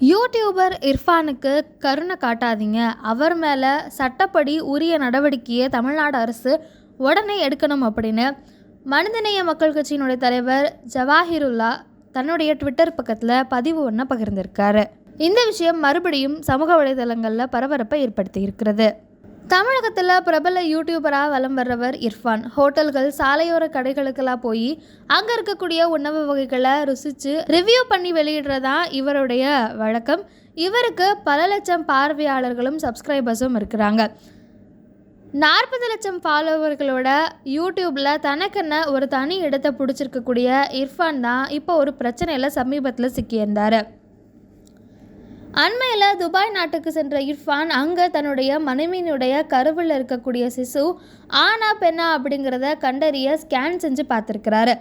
YouTuber இர்ஃபானுக்கு கருணை காட்டாதீங்க. அவர் மேலே சட்டப்படி உரிய நடவடிக்கையை தமிழ்நாடு அரசு உடனே எடுக்கணும் அப்படின்னு மனிதநேய மக்கள் கட்சியினுடைய தலைவர் ஜவாஹிருல்லா தன்னுடைய ட்விட்டர் பக்கத்தில் பதிவு ஒன்றை பகிர்ந்திருக்காரு. இந்த விஷயம் மறுபடியும் சமூக வலைதளங்களில் பரபரப்பை ஏற்படுத்தி இருக்கிறது. தமிழகத்தில் பிரபல யூடியூபராக வலம் வர்றவர் இர்ஃபான். ஹோட்டல்கள் சாலையோர கடைகளுக்கெல்லாம் போய் அங்கே இருக்கக்கூடிய உணவு வகைகளை ருசித்து ரிவ்யூ பண்ணி வெளியிடுறதா இவருடைய வழக்கம். இவருக்கு பல லட்சம் பார்வையாளர்களும் சப்ஸ்கிரைபர்ஸும் இருக்கிறாங்க. நாற்பது லட்சம் ஃபாலோவர்களோட யூடியூப்பில் தனக்குன்னு ஒரு தனி இடத்தை பிடிச்சிருக்கக்கூடிய இர்ஃபான் தான் இப்போ ஒரு பிரச்சனையில் சமீபத்தில் சிக்கியிருந்தார். அண்மையில் துபாய் நாட்டுக்கு சென்ற இர்ஃபான் அங்கே தன்னுடைய மனைவியினுடைய கருவில் இருக்கக்கூடிய சிசு ஆனா பெண்ணா அப்படிங்கிறத கண்டறிய ஸ்கேன் செஞ்சு பார்த்துருக்கிறாரு.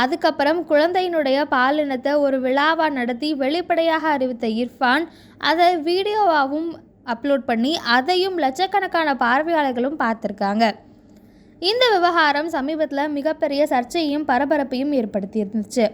அதுக்கப்புறம் குழந்தையினுடைய பாலினத்தை ஒரு விழாவாக நடத்தி வெளிப்படையாக அறிவித்த இர்ஃபான் அதை வீடியோவாகவும் அப்லோட் பண்ணி அதையும் லட்சக்கணக்கான பார்வையாளர்களும் பார்த்துருக்காங்க. இந்த விவகாரம் சமீபத்தில் மிகப்பெரிய சர்ச்சையும் பரபரப்பையும் ஏற்படுத்தி இருந்துச்சு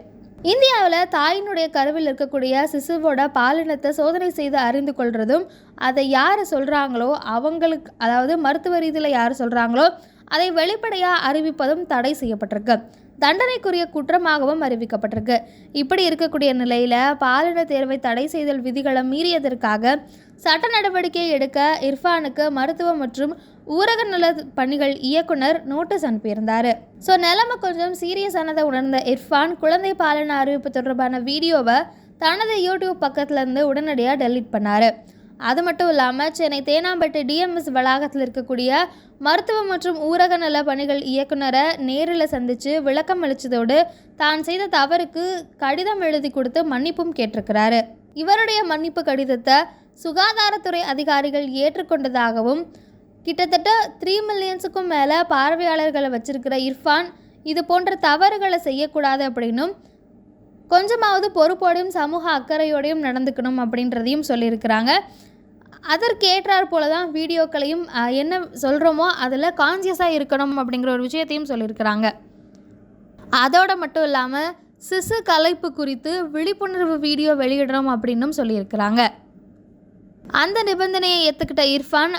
இந்தியாவில் தாயினுடைய கருவில் இருக்கக்கூடிய சிசுவோட பாலினத்தை சோதனை செய்து அறிந்து கொள்றதும் அதை யார் சொல்கிறாங்களோ அவங்களுக்கு அதாவது மருத்துவ ரீதியில் யார் சொல்கிறாங்களோ அதை வெளிப்படையாக அறிவிப்பதும் தடை செய்யப்பட்டிருக்கு. தண்டனைக்குரிய குற்றமாகவும் அறிவிக்கப்பட்டிருக்கு. இப்படி இருக்கக்கூடிய நிலையில் பாலின தேர்வை தடை செய்தல் விதிகளை மீறியதற்காக சட்ட நடவடிக்கை எடுக்க இர்ஃபானுக்கு மருத்துவ மற்றும் ஊரக நல பணிகள் இயக்குனர் நோட்டீஸ் அனுப்பியிருந்தார். ஸோ நிலைமை கொஞ்சம் சீரியஸானதை உணர்ந்த இர்ஃபான் குழந்தை பாலன அறிவிப்பு தொடர்பான வீடியோவை தனது யூடியூப் பக்கத்துலேருந்து உடனடியாக டெலீட் பண்ணார். அது மட்டும் இல்லாமல் சென்னை தேனாம்பட்டு டிஎம்எஸ் வளாகத்தில் இருக்கக்கூடிய மருத்துவ மற்றும் ஊரக நல பணிகள் இயக்குனரை நேரில் சந்தித்து விளக்கம் அளித்ததோடு தான் செய்த தவறுக்கு கடிதம் எழுதி கொடுத்து மன்னிப்பும் கேட்டிருக்கிறாரு. இவருடைய மன்னிப்பு கடிதத்தை சுகாதாரத்துறை அதிகாரிகள் ஏற்றுக்கொண்டதாகவும் கிட்டத்தட்ட த்ரீ மில்லியன்ஸுக்கும் மேலே பார்வையாளர்களை வச்சிருக்கிற இர்ஃபான் இது போன்ற தவறுகளை செய்யக்கூடாது அப்படின்னும் கொஞ்சமாவது பொறுப்போடையும் சமூக அக்கறையோடையும் நடந்துக்கணும் அப்படின்றதையும் சொல்லியிருக்கிறாங்க. அதற்கேற்றாற் போல தான் வீடியோக்களையும் என்ன சொல்கிறோமோ அதில் கான்சியஸாக இருக்கணும் அப்படிங்கிற ஒரு விஷயத்தையும் சொல்லியிருக்கிறாங்க. அதோடு மட்டும் இல்லாமல் சிசு கலைப்பு குறித்து விழிப்புணர்வு வீடியோ வெளியிடணும் அப்படின்னும் சொல்லியிருக்கிறாங்க. அந்த நிபந்தனையை ஏற்றுக்கிட்ட இர்ஃபான்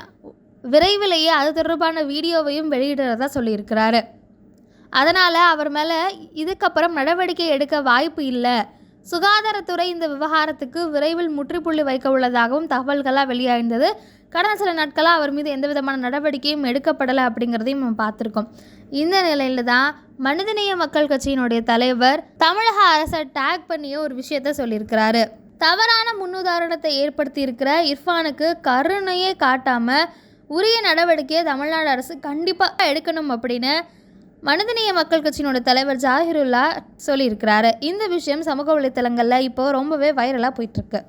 விரைவிலேயே அது தொடர்பான வீடியோவையும் வெளியிடுறதா சொல்லியிருக்கிறாரு. அதனால் அவர் மேலே இதுக்கப்புறம் நடவடிக்கை எடுக்க வாய்ப்பு இல்லை. சுகாதாரத்துறை இந்த விவகாரத்துக்கு விரைவில் முற்றுப்புள்ளி வைக்க உள்ளதாகவும் தகவல்களாக வெளியாயிருந்தது. கடந்த சில நாட்களாக அவர் மீது எந்த விதமான நடவடிக்கையும் எடுக்கப்படலை அப்படிங்கிறதையும் நம்ம பார்த்துருக்கோம். இந்த நிலையில தான் மனிதநேய மக்கள் கட்சியினுடைய தலைவர் தமிழக அரசை டேக் பண்ணிய ஒரு விஷயத்த சொல்லியிருக்கிறாரு. தவறான முன்னுதாரணத்தை ஏற்படுத்தி இருக்கிற இர்ஃபானுக்கு கருணையே காட்டாமல் உரிய நடவடிக்கையை தமிழ்நாடு அரசு கண்டிப்பாக எடுக்கணும் அப்படின்னு மனிதநேய மக்கள் கட்சியினோட தலைவர் ஜாகிருல்லா சொல்லியிருக்கிறாரு. இந்த விஷயம் சமூக வலைத்தளங்களில் இப்போ ரொம்பவே வைரலாக போயிட்டுருக்கு